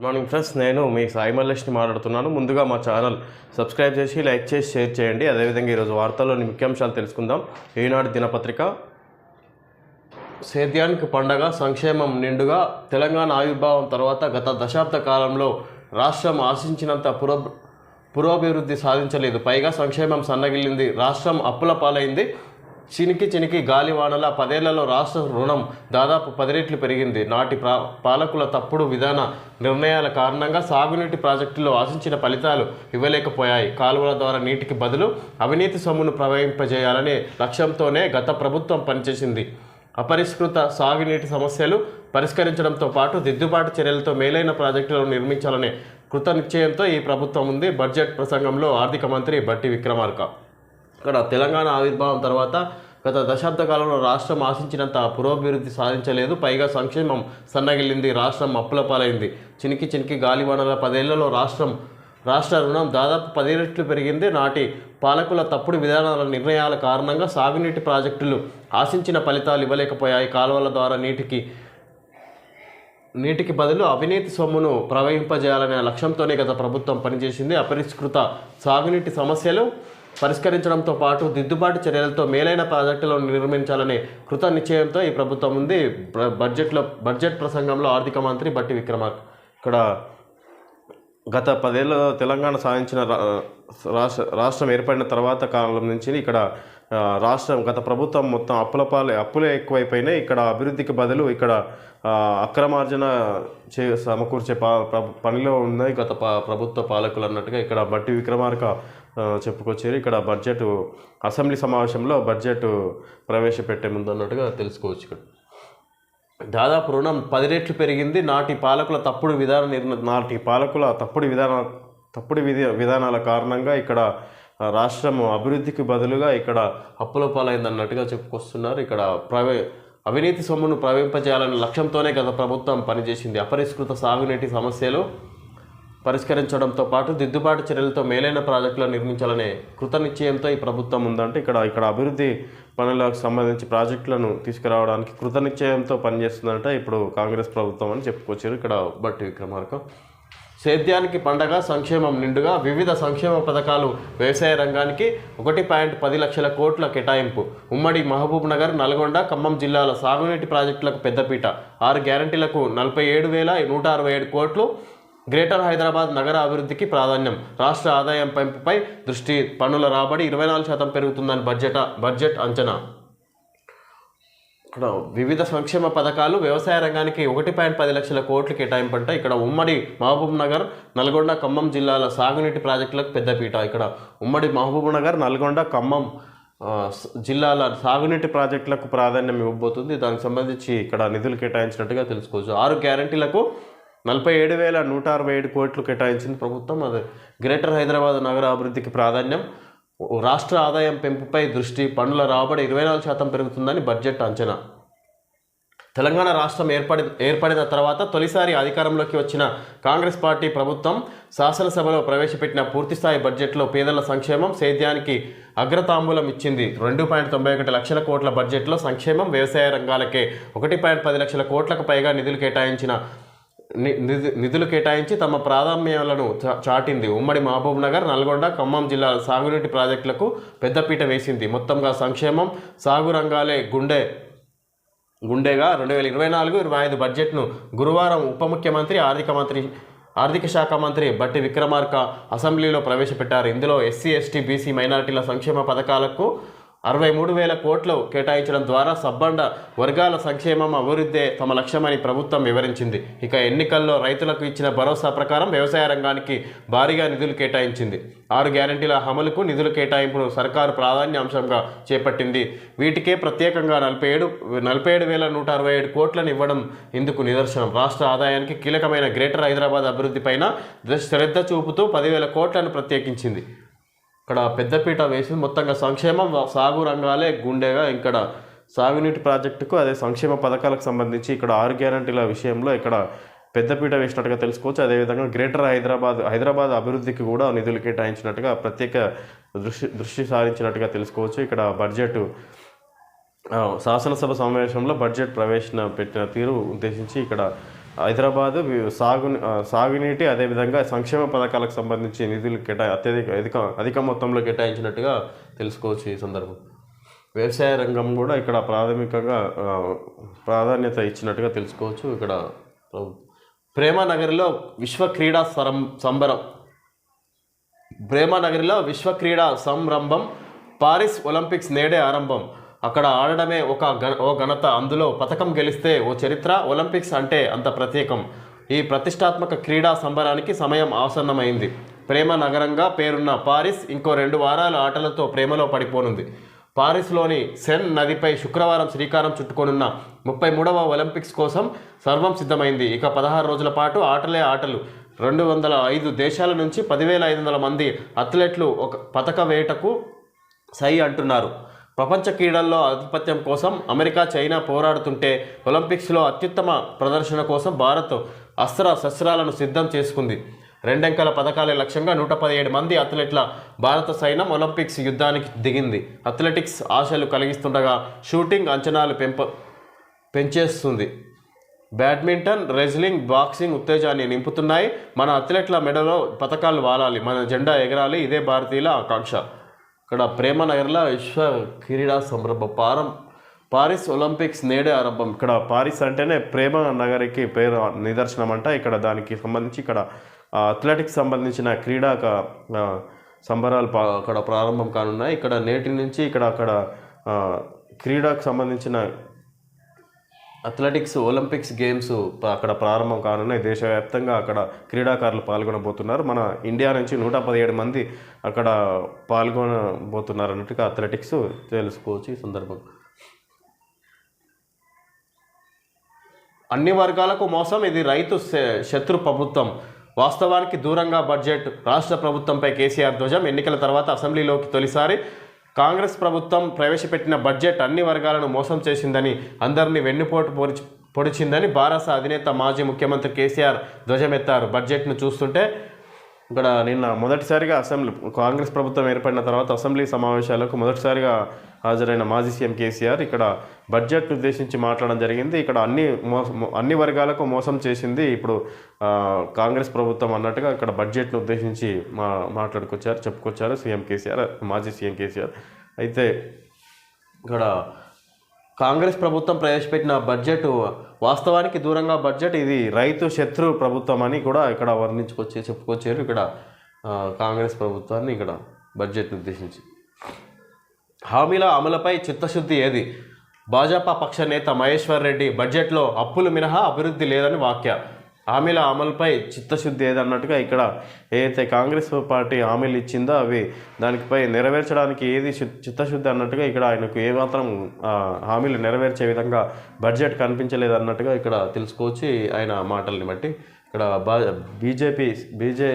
Good morning friends నేను మీ సాయి మల్లేష్ని మాట్లాడుతున్నాను. ముందుగా మా ఛానల్ సబ్స్క్రైబ్ చేసి లైక్ చేసి షేర్ చేయండి. అదేవిధంగా ఈరోజు వార్తల్లోని ముఖ్యాంశాలు తెలుసుకుందాం. ఈనాడు దినపత్రిక. సేద్యానికి పండగ సంక్షేమం నిండుగా తెలంగాణ ఆవిర్భావం తర్వాత గత దశాబ్ద కాలంలో రాష్ట్రం ఆశించినంత పుర పురోభివృద్ధి సాధించలేదు. పైగా సంక్షేమం సన్నగిల్లింది. రాష్ట్రం అప్పుల పాలైంది. చినికి చినికి గాలివానల పదేళ్ళలో రాష్ట్ర రుణం దాదాపు పది రెట్లు పెరిగింది. నాటి ప్రా పాలకుల తప్పుడు విధాన నిర్ణయాల కారణంగా సాగునీటి ప్రాజెక్టులో ఆశించిన ఫలితాలు ఇవ్వలేకపోయాయి. కాలువల ద్వారా నీటికి బదులు అవినీతి సొమ్మును ప్రవహింపజేయాలనే లక్ష్యంతోనే గత ప్రభుత్వం పనిచేసింది. అపరిష్కృత సాగునీటి సమస్యలు పరిష్కరించడంతో పాటు దిద్దుబాటు చర్యలతో మేలైన ప్రాజెక్టులను నిర్మించాలనే కృత నిశ్చయంతో ఈ ప్రభుత్వం ఉంది. బడ్జెట్ ప్రసంగంలో ఆర్థిక మంత్రి బట్టి విక్రమార్క. ఇక్కడ తెలంగాణ ఆవిర్భావం తర్వాత గత దశాబ్ద కాలంలో రాష్ట్రం ఆశించినంత పురోభివృద్ధి సాధించలేదు. పైగా సంక్షేమం సన్నగిల్లింది రాష్ట్రం అప్పుల పాలైంది చినికి చినికి గాలివానల పదేళ్ళలో రాష్ట్రం రాష్ట్ర రుణం దాదాపు పది రెట్లు పెరిగింది. నాటి పాలకుల తప్పుడు విధానాల నిర్ణయాల కారణంగా సాగునీటి ప్రాజెక్టులు ఆశించిన ఫలితాలు ఇవ్వలేకపోయాయి. కాలువల ద్వారా నీటికి నీటికి బదులు అవినీతి సొమ్మును ప్రవహింపజేయాలనే లక్ష్యంతోనే గత ప్రభుత్వం పనిచేసింది. అపరిష్కృత సాగునీటి సమస్యలు పరిష్కరించడంతో పాటు దిద్దుబాటు చర్యలతో మేలైన ప్రాజెక్టులను నిర్మించాలనే కృత నిశ్చయంతో ఈ ప్రభుత్వం ఉంది. బ- బడ్జెట్లో బడ్జెట్ ప్రసంగంలో ఆర్థిక మంత్రి బట్టి విక్రమార్క. ఇక్కడ గత పదేళ్ళ తెలంగాణ సాధించిన రా- రాష్ట్ర రాష్ట్రం ఏర్పడిన తర్వాత కాలం నుంచి ఇక్కడ రాష్ట్రం గత ప్రభుత్వం మొత్తం అప్పుల పాలే అప్పులే ఎక్కువైపోయినాయి. ఇక్కడ అభివృద్ధికి బదులు ఇక్కడ అక్రమార్జన చే సమకూర్చే పా పనిలో ఉన్నాయి గత ప్రభుత్వ పాలకులు అన్నట్టుగా. ఇక్కడ బట్టి విక్రమార్క చెప్పుకొచ్చారు ఇక్కడ బడ్జెట్ అసెంబ్లీ సమావేశంలో బడ్జెట్ ప్రవేశపెట్టే ముందు అన్నట్టుగా తెలుసుకోవచ్చు ఇక్కడ. దాదాపు రుణం పది రెట్లు పెరిగింది. నాటి పాలకుల తప్పుడు విధాన నిర్ణ నాటి పాలకుల తప్పుడు విధాన తప్పుడు విధి విధానాల కారణంగా ఇక్కడ రాష్ట్రం అభివృద్ధికి బదులుగా ఇక్కడ అప్పుల పాలైంది అన్నట్టుగా చెప్పుకొస్తున్నారు. ఇక్కడ ప్రవే అవినీతి సొమ్మును ప్రవహింపజేయాలనే లక్ష్యంతోనే గత ప్రభుత్వం పనిచేసింది. అపరిష్కృత సాగునీటి సమస్యలు పరిష్కరించడంతో పాటు దిద్దుబాటు చర్యలతో మేలైన ప్రాజెక్టులను నిర్మించాలనే కృతనిశ్చయంతో ఈ ప్రభుత్వం ఉందంటే ఇక్కడ ఇక్కడ అభివృద్ధి పనులకు సంబంధించి ప్రాజెక్టులను తీసుకురావడానికి కృతనిశ్చయంతో పనిచేస్తుందంటే ఇప్పుడు కాంగ్రెస్ ప్రభుత్వం అని చెప్పుకొచ్చారు. ఇక్కడ బట్టి విక్రమార్కం. సేద్యానికి పండగ సంక్షేమం నిండుగా వివిధ సంక్షేమ పథకాలు వ్యవసాయ రంగానికి ఒకటి పాయింట్ పది లక్షల కోట్ల కేటాయింపు. ఉమ్మడి మహబూబ్ నగర్ నల్గొండ ఖమ్మం జిల్లాల సాగునీటి ప్రాజెక్టులకు పెద్దపీట. ఆరు గ్యారంటీలకు నలభై ఏడు వేల నూట అరవై ఏడు కోట్లు గ్రేటర్ హైదరాబాద్ నగర అభివృద్ధికి ప్రాధాన్యం. రాష్ట్ర ఆదాయం పెంపుపై దృష్టి పన్నుల రాబడి ఇరవై నాలుగు శాతం పెరుగుతుందని బడ్జెట్ బడ్జెట్ అంచనా. ఇక్కడ వివిధ సంక్షేమ పథకాలు వ్యవసాయ రంగానికి ఒకటి పాయింట్ పది లక్షల కోట్లు కేటాయింపంట ఇక్కడ ఉమ్మడి మహబూబ్ నగర్ నల్గొండ ఖమ్మం జిల్లాల సాగునీటి ప్రాజెక్టులకు పెద్దపీట ఇక్కడ ఉమ్మడి మహబూబ్ నగర్ నల్గొండ ఖమ్మం జిల్లాల సాగునీటి ప్రాజెక్టులకు ప్రాధాన్యం ఇవ్వబోతుంది. దానికి సంబంధించి ఇక్కడ నిధులు కేటాయించినట్టుగా తెలుసుకోవచ్చు. ఆరు గ్యారంటీలకు నలభై ఏడు వేల నూట అరవై ఏడు కోట్లు కేటాయించింది ప్రభుత్వం. అది గ్రేటర్ హైదరాబాద్ నగర అభివృద్ధికి ప్రాధాన్యం. రాష్ట్ర ఆదాయం పెంపుపై దృష్టి పన్నుల రాబడి ఇరవై నాలుగు శాతం పెరుగుతుందని బడ్జెట్ అంచనా. తెలంగాణ రాష్ట్రం ఏర్పడి ఏర్పడిన తర్వాత తొలిసారి అధికారంలోకి వచ్చిన కాంగ్రెస్ పార్టీ ప్రభుత్వం శాసనసభలో ప్రవేశపెట్టిన పూర్తిస్థాయి బడ్జెట్లో పేదల సంక్షేమం సేద్యానికి అగ్రతాంబూలం ఇచ్చింది. రెండు పాయింట్ తొంభై ఒకటి లక్షల కోట్ల బడ్జెట్లో సంక్షేమం వ్యవసాయ రంగాలకే ఒకటి పాయింట్ పది లక్షల కోట్లకు పైగా నిధులు కేటాయించిన నిధులు కేటాయించి తమ ప్రాధాన్యాలను చా- చాటింది. ఉమ్మడి మహబూబ్ నగర్ నల్గొండ ఖమ్మం జిల్లాల సాగునీటి ప్రాజెక్టులకు పెద్దపీట వేసింది. మొత్తంగా సంక్షేమం సాగు రంగాలే గుండె గుండెగా రెండు వేల ఇరవై నాలుగు ఇరవై ఐదు బడ్జెట్ను గురువారం ఉప ముఖ్యమంత్రి ఆర్థిక మంత్రి ఆర్థిక శాఖ మంత్రి బట్టి విక్రమార్క అసెంబ్లీలో ప్రవేశపెట్టారు. ఇందులో ఎస్సీ ఎస్టీ బీసీ మైనారిటీల సంక్షేమ పథకాలకు అరవై మూడు వేల కోట్లు కేటాయించడం ద్వారా సబ్బండ వర్గాల సంక్షేమం అభివృద్ధే తమ లక్ష్యమని ప్రభుత్వం వివరించింది. ఇక ఎన్నికల్లో రైతులకు ఇచ్చిన భరోసా ప్రకారం వ్యవసాయ రంగానికి భారీగా నిధులు కేటాయించింది. ఆరు గ్యారంటీల అమలుకు నిధుల కేటాయింపును సర్కారు ప్రాధాన్య అంశంగా చేపట్టింది. వీటికే ప్రత్యేకంగా నలభై ఏడు నలభై ఏడు వేల నూట అరవై ఏడు కోట్లను ఇవ్వడం ఇందుకు నిదర్శనం. రాష్ట్ర ఆదాయానికి కీలకమైన గ్రేటర్ హైదరాబాద్ అభివృద్ధిపైన శ్రద్ధ చూపుతూ పదివేల కోట్లను ప్రత్యేకించింది. ఇక్కడ పెద్దపీట వేసి మొత్తంగా సంక్షేమం సాగు రంగాలే గుండెగా ఇక్కడ సాగునీటి ప్రాజెక్టుకు అదే సంక్షేమ పథకాలకు సంబంధించి ఇక్కడ ఆరు గ్యారంటీల విషయంలో ఇక్కడ పెద్దపీట వేసినట్టుగా తెలుసుకోవచ్చు. అదేవిధంగా గ్రేటర్ హైదరాబాద్ హైదరాబాద్ అభివృద్ధికి కూడా నిధులు కేటాయించినట్టుగా ప్రత్యేక దృష్టి దృష్టి సారించినట్టుగా తెలుసుకోవచ్చు. ఇక్కడ బడ్జెట్ శాసనసభ సమావేశంలో బడ్జెట్ ప్రవేశన పెట్టిన తీరు ఉద్దేశించి ఇక్కడ హైదరాబాదు సాగు సాగునీటి అదేవిధంగా సంక్షేమ పథకాలకు సంబంధించి నిధులు కేటా అత్యధిక అధిక అధిక మొత్తంలో కేటాయించినట్టుగా తెలుసుకోవచ్చు ఈ సందర్భం. వ్యవసాయ రంగం కూడా ఇక్కడ ప్రాథమికంగా ప్రాధాన్యత ఇచ్చినట్టుగా తెలుసుకోవచ్చు ఇక్కడ ప్రేమనగరిలో విశ్వ క్రీడా సరం సంబరం. ప్రేమనగరిలో విశ్వ క్రీడా సంరంభం పారిస్ ఒలింపిక్స్ నేడే ఆరంభం. అక్కడ ఆడడమే ఒక గణ ఓ ఘనత. అందులో పథకం గెలిస్తే ఓ చరిత్ర ఒలింపిక్స్ అంటే అంత ప్రత్యేకం. ఈ ప్రతిష్టాత్మక క్రీడా సంబరానికి సమయం ఆసన్నమైంది. ప్రేమ నగరంగా పేరున్న పారిస్ ఇంకో రెండు వారాల ఆటలతో ప్రేమలో పడిపోనుంది. పారిస్లోని సెన్ నదిపై శుక్రవారం శ్రీకారం చుట్టుకొనున్న ముప్పై మూడవ ఒలింపిక్స్ కోసం సర్వం సిద్ధమైంది. ఇక పదహారు రోజుల పాటు ఆటలే ఆటలు. రెండు వందల ఐదు దేశాల నుంచి పదివేల ఐదు వందల మంది అథ్లెట్లు ఒక పథక వేటకు సై అంటున్నారు. ప్రపంచ క్రీడల్లో ఆధిపత్యం కోసం అమెరికా చైనా పోరాడుతుంటే ఒలింపిక్స్లో అత్యుత్తమ ప్రదర్శన కోసం భారత్ అస్త్ర శస్త్రాలను సిద్ధం చేసుకుంది. రెండంకెల పథకాలే లక్ష్యంగా నూట పదిహేడు మంది అథ్లెట్ల భారత సైన్యం ఒలింపిక్స్ యుద్ధానికి దిగింది. అథ్లెటిక్స్ ఆశలు కలిగిస్తుండగా షూటింగ్ అంచనాలు పెంప పెంచేస్తుంది. బ్యాడ్మింటన్ రెజ్లింగ్ బాక్సింగ్ ఉత్తేజాన్ని నింపుతున్నాయి. మన అథ్లెట్ల మెడలో పథకాలు వాలాలి. మన జెండా ఎగరాలి. ఇదే భారతీయుల ఆకాంక్ష. ఇక్కడ ప్రేమనగర్లో విశ్వ క్రీడా సంరంభం పారం పారిస్ ఒలింపిక్స్ నేడే ఆరంభం. ఇక్కడ పారిస్ అంటేనే ప్రేమ నగరికి పేరు నిదర్శనం అంట. ఇక్కడ దానికి సంబంధించి ఇక్కడ అథ్లెటిక్స్ సంబంధించిన క్రీడా సంబరాలు పా- అక్కడ ప్రారంభం కానున్నాయి. ఇక్కడ నేటి నుంచి ఇక్కడ అక్కడ క్రీడాకు క్రీడకు సంబంధించిన అథ్లెటిక్స్ ఒలింపిక్స్ గేమ్స్ అక్కడ ప్రారంభం కానున్నాయి. దేశవ్యాప్తంగా అక్కడ క్రీడాకారులు పాల్గొనబోతున్నారు. మన ఇండియా నుంచి నూట పదిహేడు మంది అక్కడ పాల్గొనబోతున్నారు అన్నట్టుగా అథ్లెటిక్స్ తెలుసుకోవచ్చు ఈ సందర్భంగా అన్ని వర్గాలకు మోసం. ఇది రైతు శత్రు ప్రభుత్వం. వాస్తవానికి దూరంగా బడ్జెట్ రాష్ట్ర ప్రభుత్వంపై కేసీఆర్ ధ్వజం. ఎన్నికల తర్వాత అసెంబ్లీలోకి తొలిసారి కాంగ్రెస్ ప్రభుత్వం ప్రవేశపెట్టిన బడ్జెట్ అన్ని వర్గాలను మోసం చేసిందని అందరినీ వెన్నుపోటు పొడిచి పొడిచిందని బారాస అధినేత మాజీ ముఖ్యమంత్రి కేసీఆర్ ధ్వజమెత్తారు. బడ్జెట్ను చూస్తుంటే ఇక్కడ నిన్న మొదటిసారిగా అసెంబ్లీ కాంగ్రెస్ ప్రభుత్వం ఏర్పడిన తర్వాత అసెంబ్లీ సమావేశాలకు మొదటిసారిగా హాజరైన మాజీ సీఎం కేసీఆర్ ఇక్కడ బడ్జెట్ ఉద్దేశించి మాట్లాడడం జరిగింది. ఇక్కడ అన్ని మోసం అన్ని వర్గాలకు మోసం చేసింది ఇప్పుడు కాంగ్రెస్ ప్రభుత్వం అన్నట్టుగా ఇక్కడ బడ్జెట్ను ఉద్దేశించి మా మాట్లాడుకొచ్చారు చెప్పుకొచ్చారు సీఎం కేసీఆర్ మాజీ సీఎం కేసీఆర్. అయితే ఇక్కడ కాంగ్రెస్ ప్రభుత్వం ప్రవేశపెట్టిన బడ్జెట్ వాస్తవానికి దూరంగా బడ్జెట్ ఇది రైతు శత్రు ప్రభుత్వం అని కూడా ఇక్కడ వర్ణించుకొచ్చి చెప్పుకొచ్చారు. ఇక్కడ కాంగ్రెస్ ప్రభుత్వాన్ని ఇక్కడ బడ్జెట్ ఉద్దేశించి హామీల అమలుపై చిత్తశుద్ధి ఏది? భాజపా పక్ష నేత మహేశ్వర్ రెడ్డి బడ్జెట్లో అప్పులు మినహా అభివృద్ధి లేదని వాక్య హామీల అమలుపై చిత్తశుద్ధి ఏదన్నట్టుగా ఇక్కడ ఏదైతే కాంగ్రెస్ పార్టీ హామీలు ఇచ్చిందో అవి దానిపై నెరవేర్చడానికి ఏది చిత్తశుద్ధి అన్నట్టుగా ఇక్కడ ఆయనకు ఏమాత్రం హామీలు నెరవేర్చే విధంగా బడ్జెట్ కనిపించలేదు అన్నట్టుగా ఇక్కడ తెలుసుకోవచ్చు. ఆయన మాటల్ని బట్టి ఇక్కడ బా బీజేపీ బీజే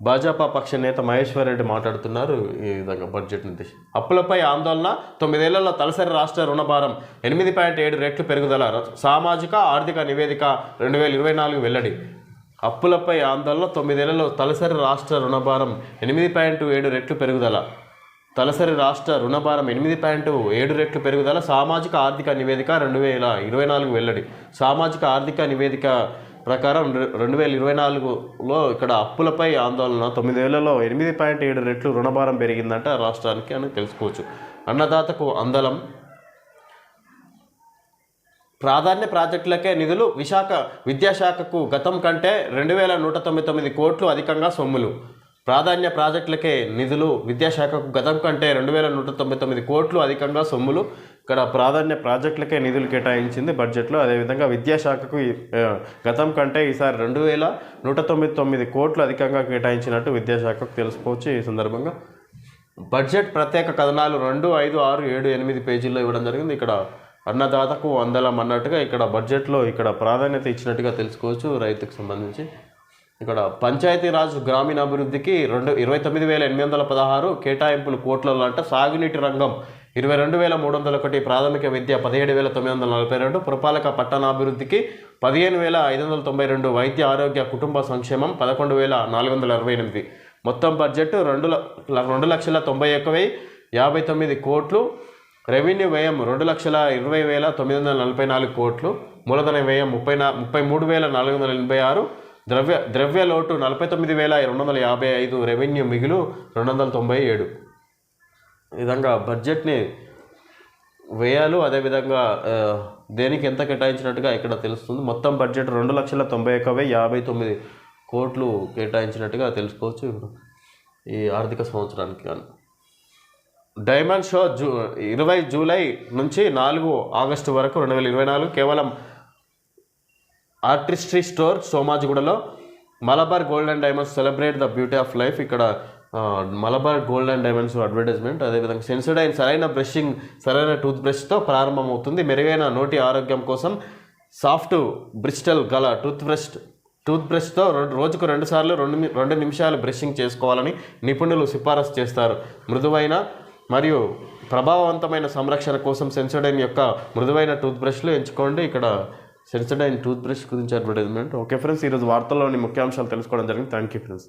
భాజపా పక్ష నేత మహేశ్వర్ రెడ్డి మాట్లాడుతున్నారు ఈ విధంగా బడ్జెట్ ఉద్దేశం అప్పులపై ఆందోళన తొమ్మిదేళ్ళలో తలసరి రాష్ట్ర రుణభారం ఎనిమిది పాయింట్ ఏడు రెట్లు పెరుగుదల సామాజిక ఆర్థిక నివేదిక రెండు వేల ఇరవై నాలుగు వెల్లడి. అప్పులపై ఆందోళన తొమ్మిదేళ్ళలో తలసరి రాష్ట్ర రుణభారం ఎనిమిది పాయింట్ ఏడు రెట్లు పెరుగుదల. తలసరి రాష్ట్ర రుణభారం ఎనిమిది పాయింట్ ఏడు రెట్లు పెరుగుదల సామాజిక ఆర్థిక నివేదిక రెండు వేల ఇరవై నాలుగు వెల్లడి. సామాజిక ఆర్థిక నివేదిక ప్రకారం రెండు వేల ఇరవై నాలుగులో ఇక్కడ అప్పులపై ఆందోళన తొమ్మిదేళ్ళలో ఎనిమిది పాయింట్ ఏడు రెట్లు రుణభారం పెరిగిందంట రాష్ట్రానికి అని తెలుసుకోవచ్చు. అన్నదాతకు అందలం. ప్రాధాన్య ప్రాజెక్టులకే నిధులు విశాఖ విద్యాశాఖకు గతం కంటే రెండు వేల నూట తొంభై తొమ్మిది కోట్లు అధికంగా సొమ్ములు. ప్రాధాన్య ప్రాజెక్టులకే నిధులు విద్యాశాఖకు గతం కంటే రెండు వేల నూట తొంభై తొమ్మిది కోట్లు అధికంగా సొమ్ములు. ఇక్కడ ప్రాధాన్య ప్రాజెక్టులకే నిధులు కేటాయించింది బడ్జెట్లో. అదేవిధంగా విద్యాశాఖకు గతం కంటే ఈసారి రెండు వేల నూట తొంభై తొమ్మిది కోట్లు అధికంగా కేటాయించినట్టు విద్యాశాఖకు తెలుసుకోవచ్చు ఈ సందర్భంగా బడ్జెట్ ప్రత్యేక కథనాలు రెండు ఐదు ఆరు ఏడు ఎనిమిది పేజీల్లో ఇవ్వడం జరిగింది. ఇక్కడ అన్నదాతకు అందలం అన్నట్టుగా ఇక్కడ బడ్జెట్లో ఇక్కడ ప్రాధాన్యత ఇచ్చినట్టుగా తెలుసుకోవచ్చు రైతుకు సంబంధించి. ఇక్కడ పంచాయతీరాజ్ గ్రామీణాభివృద్ధికి రెండు ఇరవై తొమ్మిది వేల ఎనిమిది వందల పదహారు కేటాయింపులు కోట్లలో అంట సాగునీటి రంగం ఇరవై రెండు వేల మూడు వందల ఒకటి ప్రాథమిక విద్య పదిహేడు వేల తొమ్మిది వందల నలభై రెండు పురపాలక పట్టణాభివృద్ధికి పదిహేను వేల ఐదు వందల తొంభై రెండు వైద్య ఆరోగ్య కుటుంబ సంక్షేమం పదకొండు వేల నాలుగు వందల అరవై ఎనిమిది. మొత్తం బడ్జెట్ రెండు ల- రెండు లక్షల తొంభై ఒక్క వెయ్యి యాభై తొమ్మిది కోట్లు. రెవెన్యూ వ్యయం రెండు లక్షల ఇరవై వేల తొమ్మిది వందల నలభై నాలుగు కోట్లు. మూలధన వ్యయం ముప్పై నా ముప్పై మూడు వేల నాలుగు వందల ఎనభై ఆరు. ద్రవ్య ద్రవ్య లోటు నలభై తొమ్మిది వేల రెండు వందల యాభై ఐదు. రెవెన్యూ మిగులు రెండు వందల తొంభై ఏడు. విధంగా బడ్జెట్ని వ్యయాలు అదేవిధంగా దేనికి ఎంత కేటాయించినట్టుగా ఇక్కడ తెలుస్తుంది. మొత్తం బడ్జెట్ రెండు లక్షల తొంభై ఒక్క వెయ్యి యాభై తొమ్మిది కోట్లు కేటాయించినట్టుగా తెలుసుకోవచ్చు ఇప్పుడు ఈ ఆర్థిక సంవత్సరానికి. కానీ డైమండ్ షో జూ ఇరవై జూలై నుంచి నాలుగు ఆగస్టు వరకు రెండు వేల ఇరవై నాలుగు కేవలం artistry store సోమాజిగూడలో Malabar gold and diamonds celebrate the beauty of life ఇక్కడ Malabar gold and diamonds advertisement అదేవిధంగా సెన్సడైన్ సరైన బ్రషింగ్ సరైన టూత్ బ్రష్తో ప్రారంభమవుతుంది. మెరుగైన నోటి ఆరోగ్యం కోసం సాఫ్ట్ బ్రిస్టల్ గల టూత్ బ్రష్ టూత్ బ్రష్తో రోజుకు రెండు సార్లు రెండు రెండు నిమిషాలు బ్రషింగ్ చేసుకోవాలని నిపుణులు సిఫారసు చేస్తారు. మృదువైన మరియు ప్రభావవంతమైన సంరక్షణ కోసం సెన్సోడైన్ యొక్క మృదువైన టూత్ బ్రష్లు ఎంచుకోండి. ఇక్కడ సెన్సోడైన్ టూత్ బ్రష్ గురించి అడ్వర్టైజ్మెంట్. ఓకే ఫ్రెండ్స్ ఈరోజు వార్తల్లోని ముఖ్యాంశాలు తెలుసుకోవడం జరిగింది. Thank you friends.